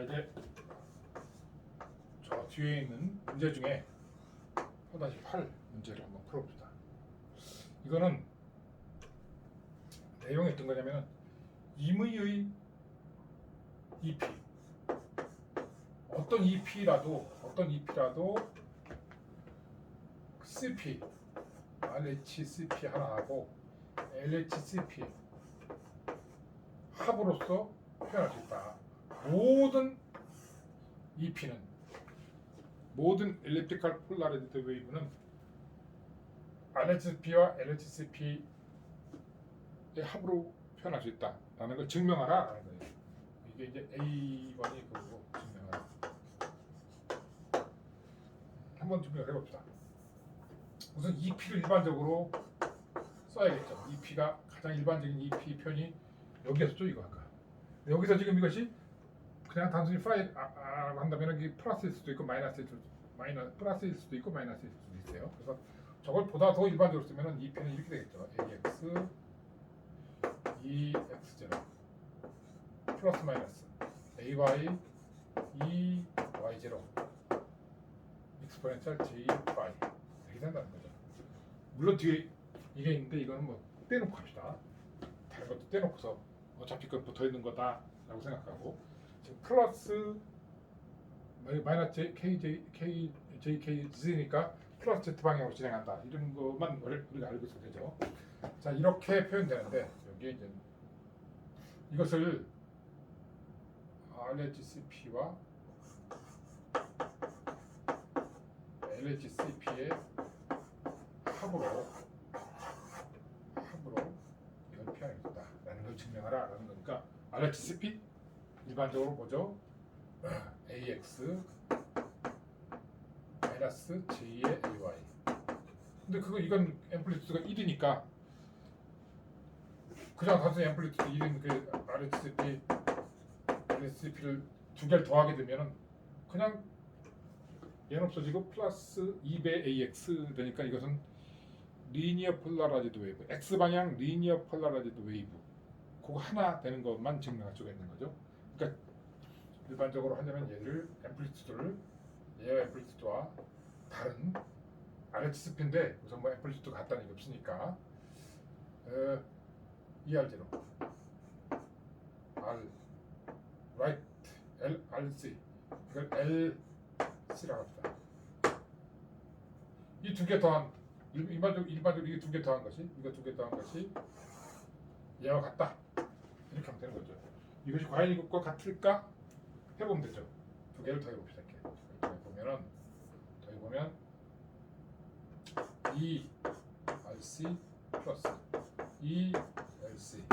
자 이제 저 뒤에 있는 문제 중에 4-8 문제를 한번 풀어봅시다. 이거는 내용이 어떤 거냐면은 임의의 EP 어떤 EP라도 어떤 EP라도 CP RHCP 하나하고 LHCP 합으로서 표현할 수 있다. 모든 EP는 모든 엘리프티컬 폴라리티 웨이브는 RHCP와 LHCP의 합으로 표현할 수 있다라는 걸 증명하라 라는 거예요. 이게 이제 A1이 그거고 증명하라. 한번 증명을 해봅시다. 우선 EP를 일반적으로 써야겠죠. EP가 가장 일반적인 EP 표현이 여기에서죠 이거 아까. 여기서 지금 이것이 그냥 단순히 파일 아, 아, 한다면 이게 플러스일 수도 있고 마이너스일 수도 마이너스 플러스일 수도 있고 마이너스일 수도 있어요. 그래서 저걸 보다 더 일반적으로 쓰면은 EP는 이렇게 되겠죠. AX EX0 플러스 마이너스 AY EY0 익스포넨셜 J5 이렇게 된다는 거죠. 물론 뒤에 이게 있는데 이거는 뭐 떼놓고 합시다. 다른 것도 떼놓고서 어차피 그 붙어 있는 거다라고 생각하고 플러스 마이- 마이너스 KJ, K, JKZ니까 플러스 Z 방향으로 진행한다 이런 것만 우리- 우리가 알고 있으면 되죠. 자 이렇게 표현되는데 여기에 이제 이것을 RHCP와 LHCP의 합으로 합으로 이걸 표현했다라는 걸 증명하라라는 거니까 RHCP 일반적으로 뭐죠? AX 마이너스 J의 AY 근데 그거 이건 앰플리튜드가 1이니까 그냥 단순히 앰플리튜드 1인 그 RHCP LHCP를 두 개를 더하게 되면은 그냥 얘는 없어지고 플러스 2배 AX 되니까 이것은 리니어 폴라라이즈드 웨이브 X 방향 리니어 폴라라이즈드 웨이브 그거 하나 되는 것만 증명할 수가 있는 거죠. 그러니까 일반적으로 하려면 얘를 앰플리튜드를 얘와 앰플리튜드와 다른 RHCP인데 우선 뭐 앰플리튜드 같다는 게 없으니까 어, ER0 R right L RC 이걸 LC라고 합시다. 이 두 개 더한 일- 일반적 일반적으로 이게 두 개 더한 것이 이거 두 개 더한 것이 얘와 같다 이렇게 하면 되는 거죠. 이것이 과연 이것과 같을까 해보면 되죠. 두 개를 더 해 봅시다. 이렇게 보면은 더해 보면 E RC 플러스 E LC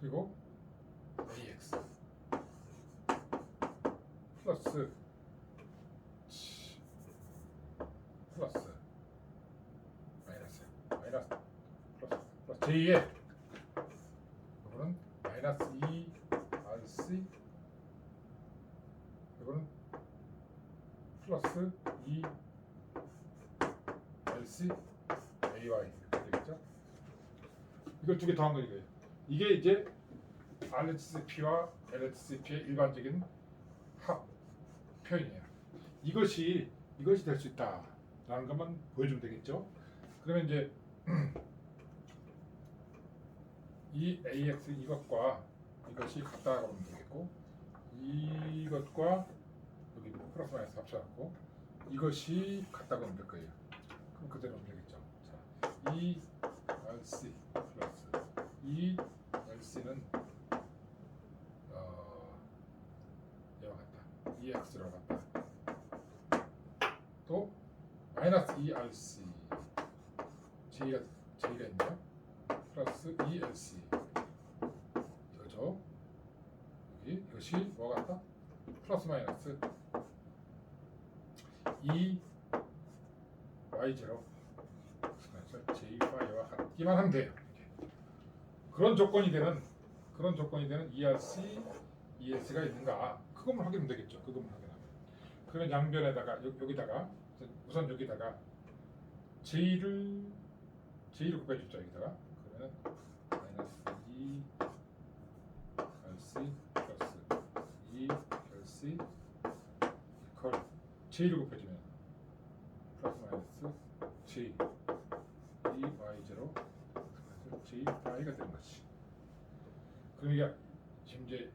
그리고 AX 플러스 치, 플러스 마이너스 마이너스 플러스 플러스 J에 이거는 마이너스 2 RC 이거는 플러스 2 LC AY 이렇게 되겠죠? 이걸 두 개 더한 거 이거예요. 이게 이제 RHCP와 LHCP의 일반적인 합 표현이에요. 이것이 이것이 될 수 있다라는 것만 보여주면 되겠죠. 그러면 이제 이 AX 이것과 이것이 같다고 하면 되겠고 이것과 여기 플러스 마이너스 합쳐갖고 이것이 같다고 하면 될 거예요. 그럼 그대로 하면 되겠죠. 자, 이 RC 플러스 이 LC는 어, 얘와 같다. EX라고 같다. 또 마이너스 ERC J가 J가 있네요. 플러스 ELC 이거죠. 여기 이것이 뭐가 같다? 플러스 마이너스 E Y0 J5와 같기만. 이렇게. 그런 조건이 되는 그런 조건이 되는 ERC, ES가 있는가 그것만 확인하면 되겠죠. 그것만 확인하면. 그런 양변에다가 여, 여기다가 우선 여기다가 J를 j1을 곱해줬죠 여기다가 그러면 마이너스 2 결C 플러스 2 결C 이퀄 j1을 곱해주면 플러스 마이너스 j 2 y0 그래서 j y가 되는 거지 이게 지금 이제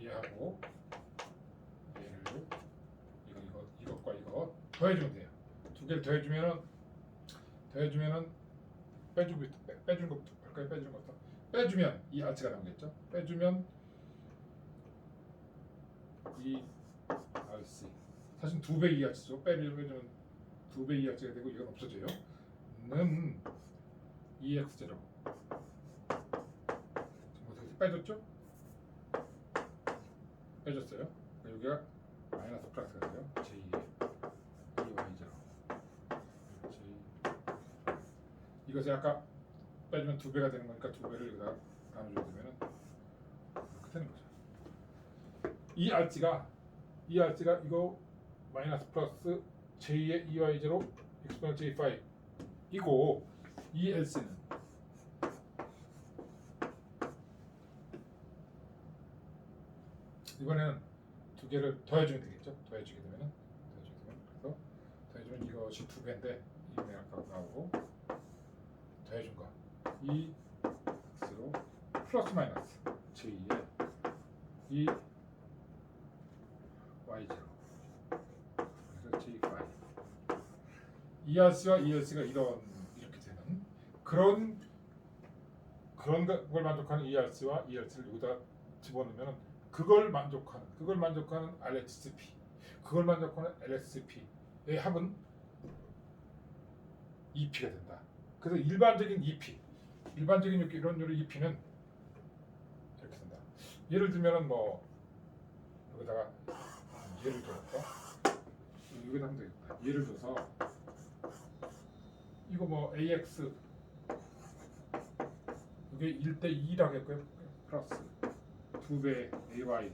얘하고 얘를 이거 이거 이것과 이거 더해주면 돼요. 두 개를 더해주면은 더해주면은 빼주고 빼, 빼주는 것부터 할까요? 빼주는 것부터 빼주면 이 아치가 나오겠죠? 빼주면 이 RC 사실 두배 이하치죠. 빼면 빼주면 두배 이하치가 되고 이건 없어져요. 는 EX 제로 지금 어떻게 빼줬죠? 빼줬어요. 여기가 마이너스 플러스가 돼요. j2에 2y죠. j 이것이 아까 빼주면 두 배가 되는 거니까 두 배를 여기다 나눠주게 되면은 이렇게 되는 거죠. 이 rg가 이 rg가 이거 마이너스 플러스 j의 2y0 exponent j5 이고 이 lc는 이번에는 두 개를 더해주면 되겠죠? 더해주게 되면은 더해주게 되면 그래서 더해주면 이것이 두 배인데 이분의 아까 나오고 더해준 거이 x로 플러스 마이너스 j2에 이 y0 그래서 j5 ERC와 ELC가 이런 이렇게 되는 그런 그런 걸 만족하는 ERC와 ELC를 여기다 집어넣으면 그걸 만족하는 그걸 만족하는 RHCP 그걸 만족하는 LSCP의 합은 EP가 된다. 그래서 일반적인 EP 일반적인 요리 EP는 이렇게 된다. 예를 들면은 뭐 여기다가 예를 들어볼까? 여기다 하면. 예를 들어서 이거 뭐 AX 이게 1대 2라고 했고요. 플러스 2배 AY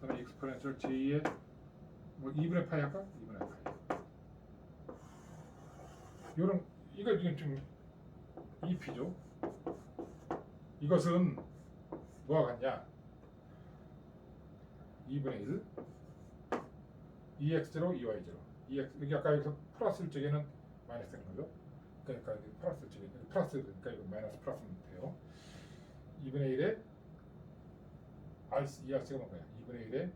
그다음에 익스포넨셜 J의 뭐 2분의 파이 할까? 2분의 파이 요런 이거 지금 좀 EP죠. 이것은 뭐와 같냐? 2분의 1 EX0 EY0 EX 여기 아까 여기서 플러스일 적에는 마이너스 되는 거죠? 그러니까 여기 플러스 적에 플러스 그러니까 이거 마이너스 플러스면 돼요. 2분의 1에 R ERC가 뭔가요? 2분의 1에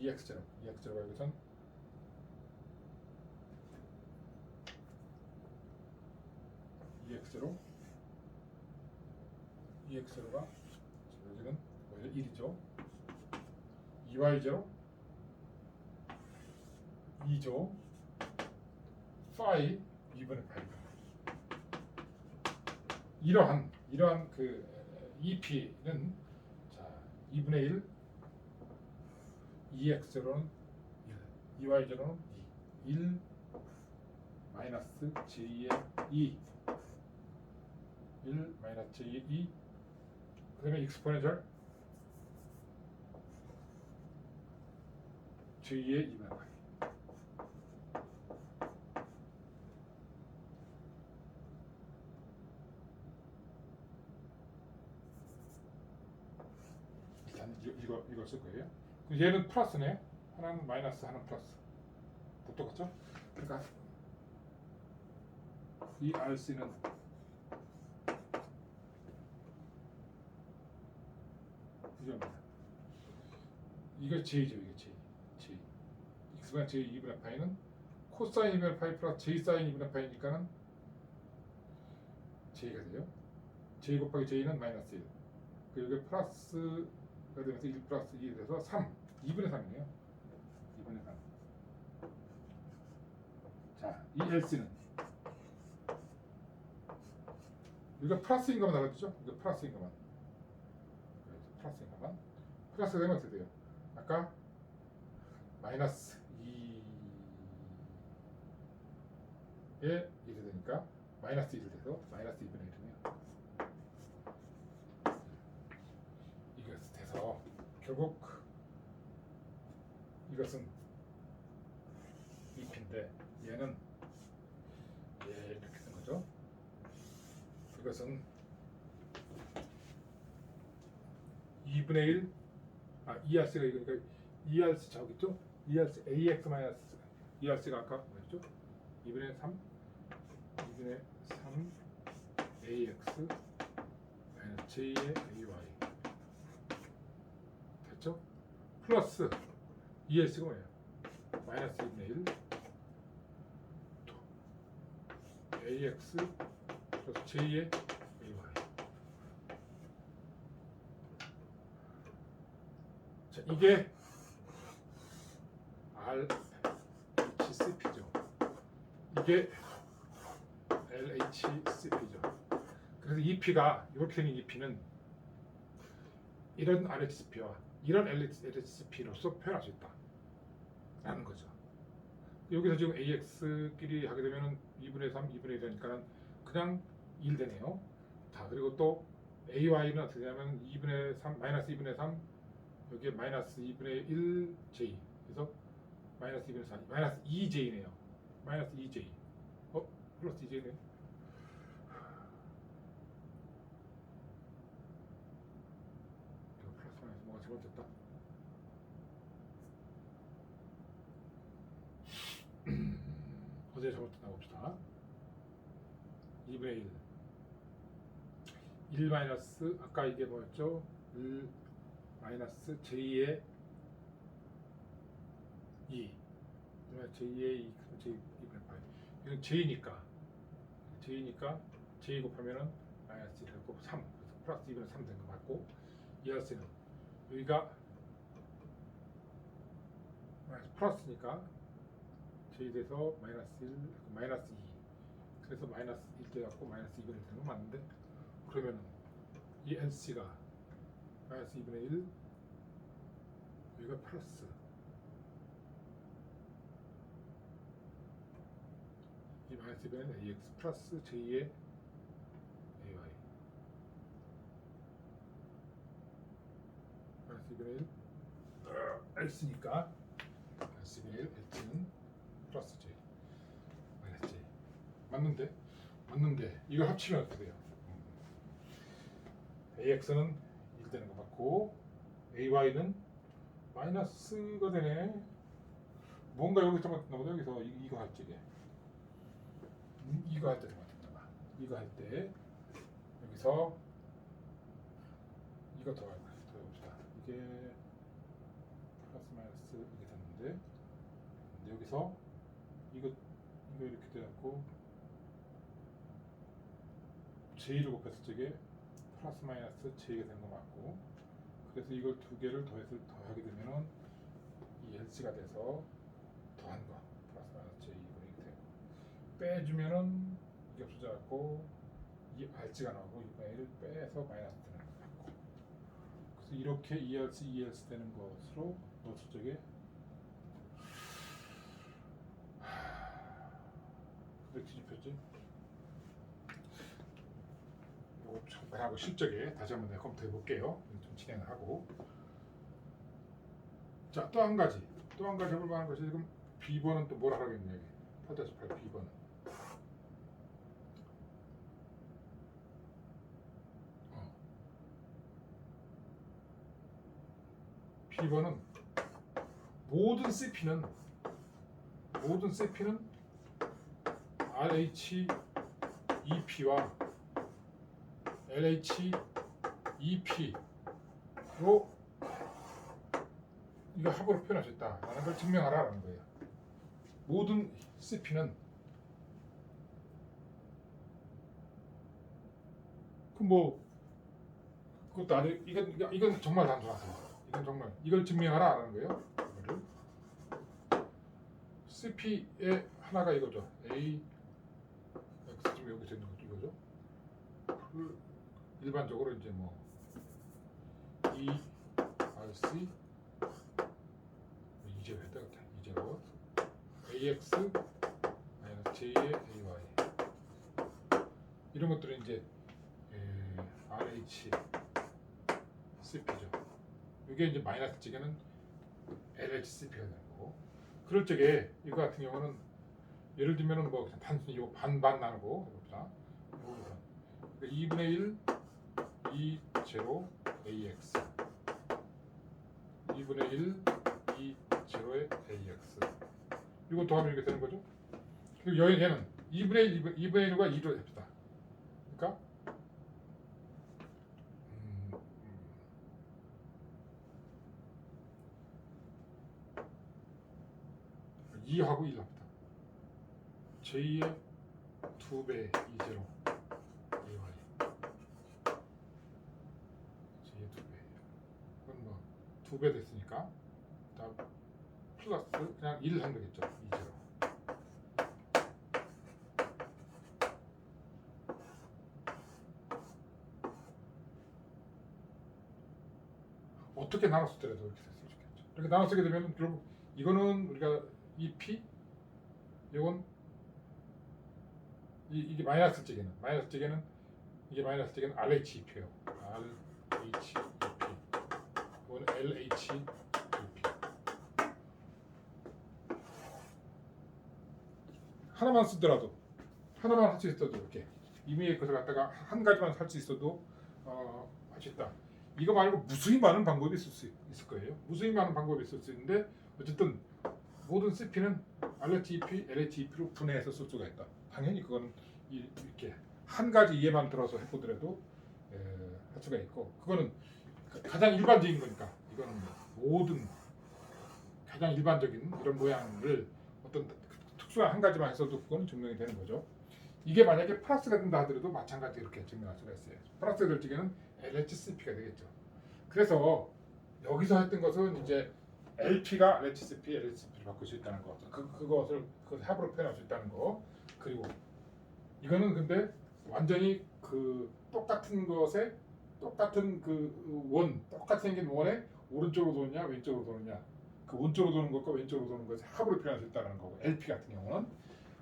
EX0 EX0가 여기선 EX0 EX0가 여기는 뭐죠? 1이죠. EY0 2죠. 파이 2분의 8 이러한 이러한 그 EP는 자 2분의 1 EX0는 1 EY0는 2 1 마이너스 J의 2 1 마이너스 J의 2 그다음에 J의 2분의 8 일단 이- 이거 이거 쓸 거예요. 그럼 얘는 플러스네. 하나는 마이너스, 하나는 플러스. 다 똑같죠? 그러니까 이 RC는 이겁니다. 이게 J죠, 이게 J. J. X가 J 2분의 파이는 코사인 2분의 파이 플러스 J 사인 2분의 파이니까는 J가 돼요. J 곱하기 J는 마이너스 1. 그리고 플러스가 되면서 1 플러스 2이 돼서 3. 2분의 3이네요. 2분의 3. 자, 이 LC는 이거 플러스인 것만 알아두죠? 이거 플러스인 것만. 플러스인 것만. 플러스가 되면 어떻게 돼요? 아까 마이너스 2에 1이 되니까 마이너스 1이 돼서 마이너스 2분의 1이네요. 이것이 돼서 결국 이것은 잎인데 얘는 얘 이렇게 된 거죠. 그것은 2분의 1 아, ERC가 이거 그러니까 ERC 저기죠? ERC AX 마이너스 ERC가 아까 뭐였죠? 2분의 3 2분의 3 AX 마이너스 J의 AY 됐죠? 플러스 ERC가 뭐예요? 마이너스 2분의 1 AX 플러스 J의 AY 자 이게 RHCP죠. 이게 LHCP죠. 그래서 EP가 이렇게 생긴 EP는 이런 RHCP와 이런 LHCP로서 표현할 수 있다 라는 거죠. 여기서 지금 AX끼리 하게 되면은 2분의 3, 2분의 1 되니까 그냥 1 되네요. 자 그리고 또 AY는 어떻게 되냐면 2분의 3, 마이너스 2분의 3 여기에 마이너스 2분의 1J 그래서 마이너스 2분의 4, 마이너스 2J네요. 마이너스 2J 어? 플러스 2J네 이거 플러스 마이너스 뭐가 잘못됐다 어제 잘못됐나 봅시다 2분의 1 1 마이너스 아까 이게 뭐였죠? 1 마이너스 j의 2 j의 2 그럼 j 2분의 8 이건 j니까. j니까 j 곱하면은 마이너스 1 하고 3 그래서 플러스 2분의 3 된 거 맞고 이하스는 여기가 마이너스 플러스니까 j 돼서 마이너스 1 마이너스 2 그래서 마이너스 1 돼갖고 마이너스 2분의 1 되는 거 맞는데? 그러면 이 LC가 마이너스 2분의 1 여기가 플러스 이 마이너스 2분의 1 AX 플러스 J의 AY 마이너스 2분의 1 X니까 마이너스 2분의 1 X는 플러스 J 마이너스 J 맞는데? 맞는데 이거 합치면 어떻게 돼요? AX는 1 되는 거 맞고 AY는 마이너스가 되네. 뭔가 여기 잘못됐나. 여기서 이- 이거 할 적에 음, 이거 할 때 잘못됐나 봐. 이거 할 때 여기서 이거 더할 거야. 더해봅시다. 이게 플러스 마이너스 이게 됐는데 근데 여기서 이거 이거 이렇게 돼갖고 J를 곱했을 적에 플러스 마이너스 J가 된거 맞고 그래서 이걸 두 개를 더해서 더하게 되면은 이 LC가 돼서 더한 거 플러스 마이너스 J 이분이 되고 빼주면은 이게 없어져 갖고 이 RC가 나오고 이분의 1을 빼서 마이너스 되는 거 맞고 그래서 이렇게 ERC, ELC 되는 것으로 넣었을 적에 왜 뒤집혔지? 요거 정리하고 실적에 다시 한번 검토해 볼게요. 좀 진행을 하고. 자, 또 한 가지. 또 한 가지 해볼 만한 것이 지금 B번은 또 뭐라 하겠냐 여기. 8-8 B번은. 어. B번은 모든 CP는 모든 CP는 RH EP와 LH EP로 이거 합으로 있다라는 걸 증명하라는 거예요. 모든 CP는 그뭐 그것도 아니 이건 이건- 정말 단순하세요. 이건 정말 이걸 증명하라는 거예요. 이거를 CP의 하나가 이거죠. A X 지금 여기 있는 것도 이거죠. 그 일반적으로 이제 뭐 E R C 이제로 했다 같아. 이제 로 AX 마이너스 J의 AY 이런 것들은 이제 에, RH CP죠. 이게 이제 마이너스 찌개는 LHCP가 되는 거고 그럴 적에 이거 같은 경우는 예를 들면은 뭐 단순히 이거 반반 나누고. 근데 2분의 1 2 제로 ax 2분의 1 2 제로의 ax 이거 더하면 이렇게 되는 거죠. 그리고 여기 얘는 2분의 1 2분의 1과 2로 합시다. 그러니까 음, 음. 이 2하고 1 합니다. j2의 2배 2제로 ay j2의 2배 그건 뭐 2배 됐으니까. 다음 플러스 그냥 1 하면 되겠죠 2제로. 어떻게 나눠 쓰더라도 이렇게 됐으면 좋겠죠. 이렇게 나눠 쓰게 되면 결국 이거는 우리가 이 p 이건 이, 이게 마이너스 찌개는 마이너스 찌개는 이게 마이너스 찌개는 RHEP예요. RHEP 이거는 LHEP 하나만 쓰더라도 하나만 할 수 있어도 이렇게 이미의 것을 갖다가 한 가지만 살수 있어도 어, 할수 있다. 이거 말고 무수히 많은 방법이 있을 수 있을 거예요. 무수히 많은 방법이 있을 수 있는데 어쨌든 모든 CP는 RHEP, LHEP로 분해해서 쓸 수가 있다. 당연히 이- 이렇게 한 가지 예만 들어서 해보더라도 에, 할 수가 있고 그거는 가- 가장 일반적인 거니까 이거는 뭐 모든 가장 일반적인 이런 모양을 어떤 특수한 한 가지만 해서도 그거는 증명이 되는 거죠. 이게 만약에 플러스가 된다 하더라도 마찬가지로 이렇게 증명할 수가 있어요. 플러스가 될 적에는 LHCP가 되겠죠. 그래서 여기서 했던 것은 이제 LP가 LHCP, LHCP를 바꿀 수 있다는 거, 그 그것을 그 합으로 표현할 수 있다는 거, 그리고 이거는 근데 완전히 그 똑같은 것에 똑같은 그 원, 똑같이 생긴 원에 오른쪽으로 도느냐 왼쪽으로 도느냐, 그 오른쪽으로 도는 것과 왼쪽으로 도는 것을 합으로 표현할 수 있다는 거고, LP 같은 경우는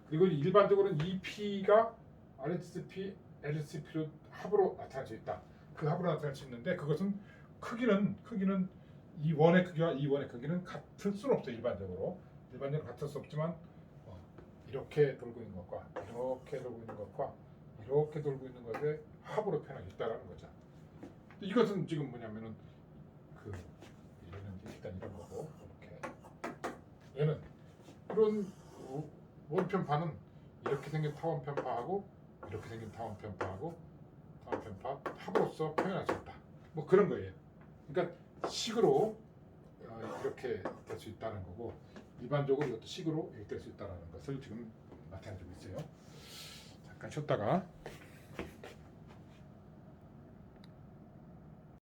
그리고 일반적으로는 EP가 RHCP, LHCP로 합으로 나타날 수 있다. 그 합으로 나타날 수 있는데 그것은 크기는 크기는 이 원의 크기와 이 원의 크기는 같을 수는 없어요 일반적으로 일반적으로 같을 수 없지만 어, 이렇게 돌고 있는 것과 이렇게 돌고 있는 것과 이렇게 돌고 있는 것의 합으로 표현할 수 있다라는 거죠. 이것은 지금 뭐냐면은 그 얘는 일단 이런 거고 이렇게 얘는 어, 원편파는 이렇게 생긴 타원 편파하고 이렇게 생긴 타원 편파하고 타원 편파 합으로서 표현할 수 있다. 뭐 그런 거예요. 그러니까 식으로 어, 이렇게 될 수 있다는 거고 일반적으로 이것도 식으로 이렇게 될 수 있다는 것을 지금 나타내주고 있어요. 잠깐 쉬었다가